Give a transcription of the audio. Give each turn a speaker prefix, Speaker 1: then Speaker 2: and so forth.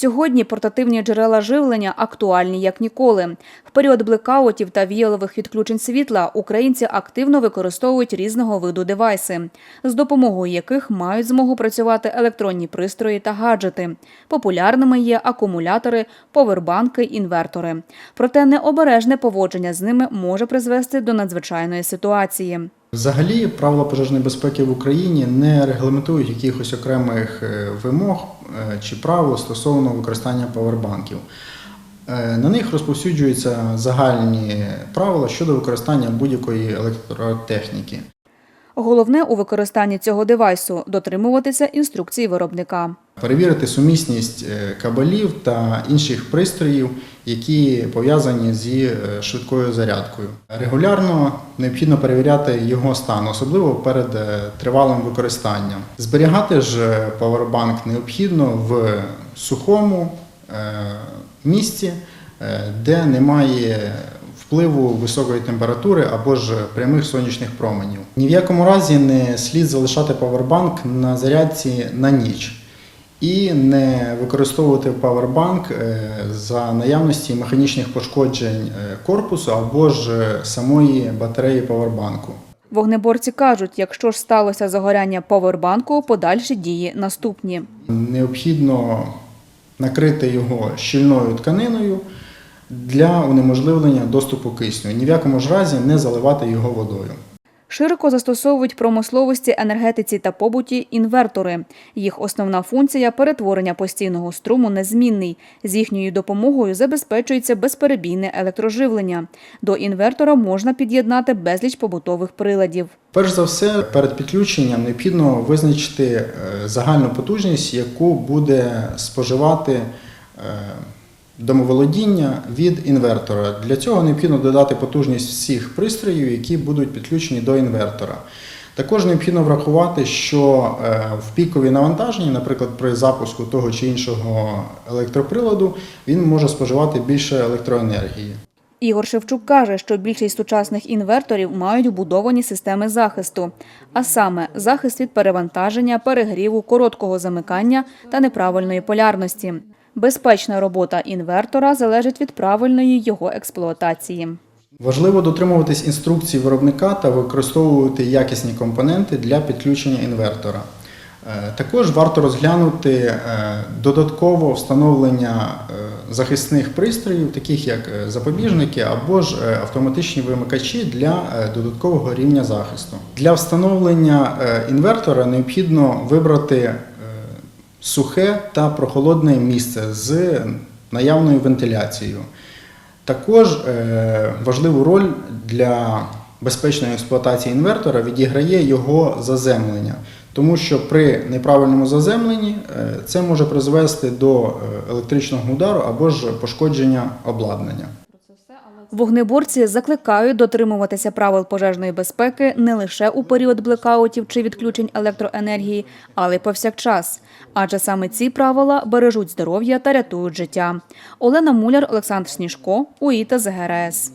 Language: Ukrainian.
Speaker 1: Сьогодні портативні джерела живлення актуальні як ніколи. В період блекаутів та віялових відключень світла українці активно використовують різного виду девайси, з допомогою яких мають змогу працювати електронні пристрої та гаджети. Популярними є акумулятори, повербанки, інвертори. Проте необережне поводження з ними може призвести до надзвичайної ситуації.
Speaker 2: Взагалі, правила пожежної безпеки в Україні не регламентують якихось окремих е, вимог е, чи правил стосовно використання павербанків. Е, На них розповсюджуються загальні правила щодо використання будь-якої електротехніки.
Speaker 1: Головне у використанні цього девайсу дотримуватися інструкцій виробника.
Speaker 2: Перевірити сумісність е, кабелів та інших пристроїв, які пов'язані зі е, швидкою зарядкою. Регулярно необхідно перевіряти його стан, особливо перед е, тривалим використанням. Зберігати ж павербанк необхідно в сухому місці, де немає впливу високої температури або ж прямих сонячних променів. Ні в якому разі не слід залишати павербанк на зарядці на ніч і не використовувати павербанк е, за наявності механічних пошкоджень е, корпусу або ж е, самої батареї павербанку.
Speaker 1: Вогнеборці кажуть, якщо ж сталося загоряння повербанку, подальші дії наступні.
Speaker 2: Необхідно накрити його щільною тканиною для унеможливлення доступу кисню. Ні в якому ж разі не заливати його водою.
Speaker 1: Широко застосовують промисловості, енергетиці та побуті інвертори. Їх основна функція перетворення постійного струму на змінний. З їхньою допомогою забезпечується безперебійне електроживлення. До інвертора можна під'єднати безліч побутових приладів.
Speaker 2: Перш за все, перед підключенням необхідно визначити е, загальну потужність, яку буде споживати е, домоволодіння від інвертора. Для цього необхідно додати потужність всіх пристроїв, які будуть підключені до інвертора. Також необхідно врахувати, що е, в пікові навантаженні, наприклад, при запуску того чи іншого електроприладу, він може споживати більше електроенергії.
Speaker 1: Ігор Шевчук каже, що більшість сучасних інверторів мають вбудовані системи захисту, а саме захист від перевантаження, перегріву, короткого замикання та неправильної полярності. Безпечна робота інвертора залежить від правильної його експлуатації.
Speaker 2: Важливо дотримуватись інструкцій виробника та використовувати якісні компоненти для підключення інвертора. Е, Також варто розглянути е, додатково встановлення е, захисних пристроїв, таких як запобіжники або ж автоматичні вимикачі для додаткового рівня захисту. Для встановлення інвертора необхідно вибрати сухе та прохолодне місце з наявною вентиляцією. Також е, важливу роль для безпечної експлуатації інвертора відіграє його заземлення, тому що при неправильному заземленні е, це може призвести до е, електричного удару або ж пошкодження обладнання.
Speaker 1: Вогнеборці закликають дотримуватися правил пожежної безпеки не лише у період блекаутів чи відключень електроенергії, але й повсякчас. Адже саме ці правила бережуть здоров'я та рятують життя. Олена Муляр, Олександр Сніжко, УІТА ЗГРС.